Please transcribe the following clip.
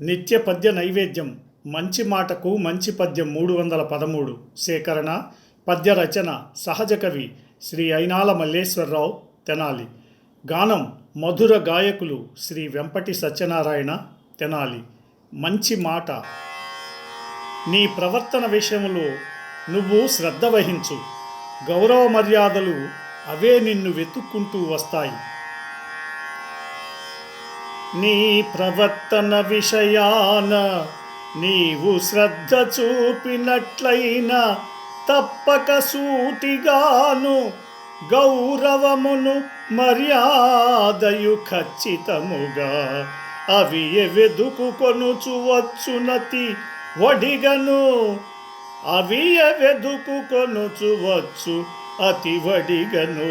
నిత్య పద్య నైవేద్యం మంచి మాటకు మంచి పద్యం మూడు వందల పదమూడు సేకరణ పద్య రచన సహజ కవి శ్రీ అయినాల మల్లేశ్వరరావు తెనాలి. గానం మధుర గాయకులు శ్రీ వెంపటి సత్యనారాయణ తెనాలి. మంచి మాట. నీ ప్రవర్తన విషయంలో నువ్వు శ్రద్ధ వహించు. గౌరవ మర్యాదలు అవే నిన్ను వెతుక్కుంటూ వస్తాయి. నీ ప్రవర్తన విషయాన నీవు శ్రద్ధ చూపినట్లయినా తప్పక సూటిగాను గౌరవమును మర్యాదయు ఖచ్చితముగా అవి వెదుకు కొనుచు వచ్చునతి వడిగను. అవి వెదుకు కొనుచు వచ్చు అతి వడిగను.